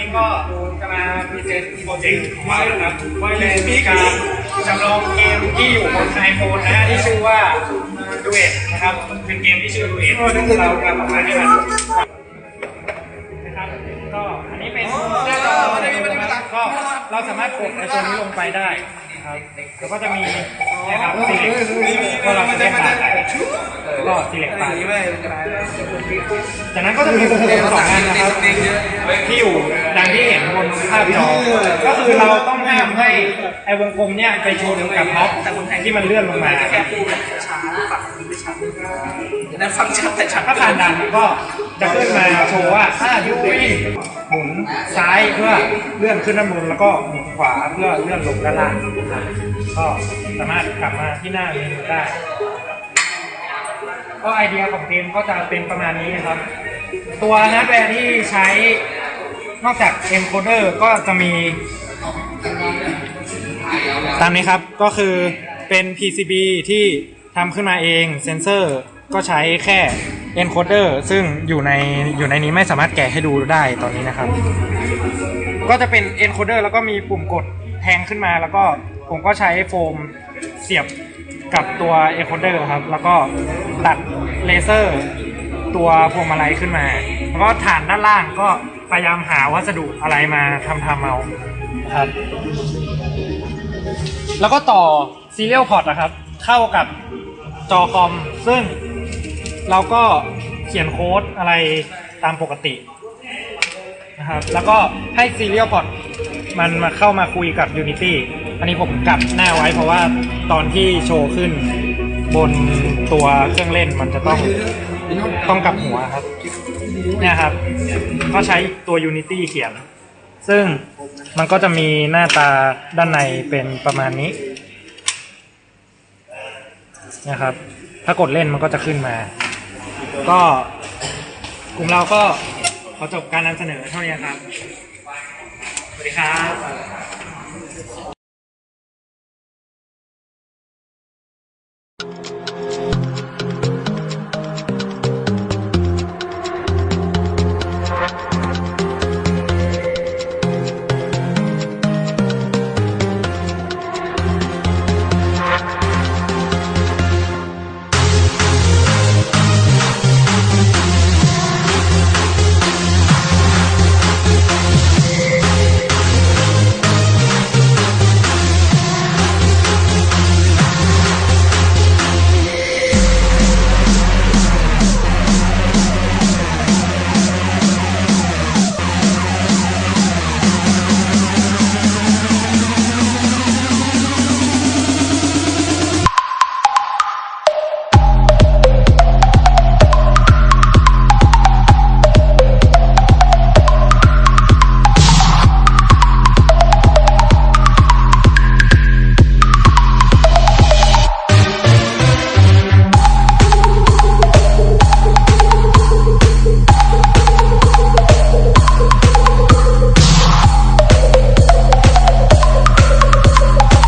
นี้ก็จะมาพรีเซนต์โปรเจกต์ของเรานะครับเป็นการจำลองเกมที่อยู่บนไอโฟนนะที่ชื่อว่าดูเอทนะครับ เป็นเกมที่ชื่อดูเอทซึ่งเรากำลังมาให้มันนะครับก็อันนี้เป็นหน้าจอนะครับก็เราสามารถกดในตัวนี้ลงไปได้นะครับแล้วก็จะมีนะครับสีก็เราจะได้ผ่านก็สีเหล็กผ่านจากนั้นก็จะมีวงกมสองอันนะครับที่อยู่ดังที่เห็น นภาพจอก็คือเราต้องห้ามให้ไอ้วงกลมเนี่ยไปชนกับม็อบที่มันเลื่อนลงมานั้นฟังชัดแต่ชัดถ้าผ่านด่านก็จะขึ้นมาโชว์ว่าถ้ายูวีหมุนซ้ายเพื่อเลื่อนขึ้นด้านบนแล้วก็หมุนขวาเพื่อเลื่อนลงด้านล่างนะครับก็สามารถกลับมาที่หน้าเมนูได้ก็ไอเดียของเกมก็จะเป็นประมาณนี้นะครับ ตัวฮาร์ดแวร์ที่ใช้ นอกจาก encoder ก็จะมี ตามนี้ครับก็คือเป็น PCB ที่ทำขึ้นมาเองเซนเซอร์ก็ใช้แค่ encoder ซึ่งอยู่ในอยู่ในนี้ไม่สามารถแกะให้ดูได้ตอนนี้นะครับ ก็จะเป็น encoder แล้วก็มีปุ่มกดแทงขึ้นมาแล้วก็ผมก็ใช้โฟมเสียบกับตัว encoder ครับ แล้วก็ตัดเลเซอร์ตัวพวงมาลัยขึ้นมา แล้วก็ฐานด้านล่างก็ พยายามหาวัสดุอะไรมาทำทำเอาครับ แล้วก็ต่อ serial port นะครับ เข้ากับจอคอม ซึ่งเราก็เขียนโค้ดอะไรตามปกตินะครับ แล้วก็ให้ serial port มันมาเข้ามาคุยกับ Unity อันนี้ผมกลับหน้าไว้เพราะว่าตอนที่โชว์ขึ้นบนตัวเครื่องเล่นมันจะต้อง ต้องกลับหัวครับ เนี่ยครับ ก็ใช้ตัว Unity เขียน ซึ่งมันก็จะมีหน้าตาด้านในเป็นประมาณนี้ นะครับ ถ้ากดเล่นมันก็จะขึ้นมา ก็กลุ่มเราก็ขอจบการนำเสนอเท่านี้ครับ สวัสดีครับ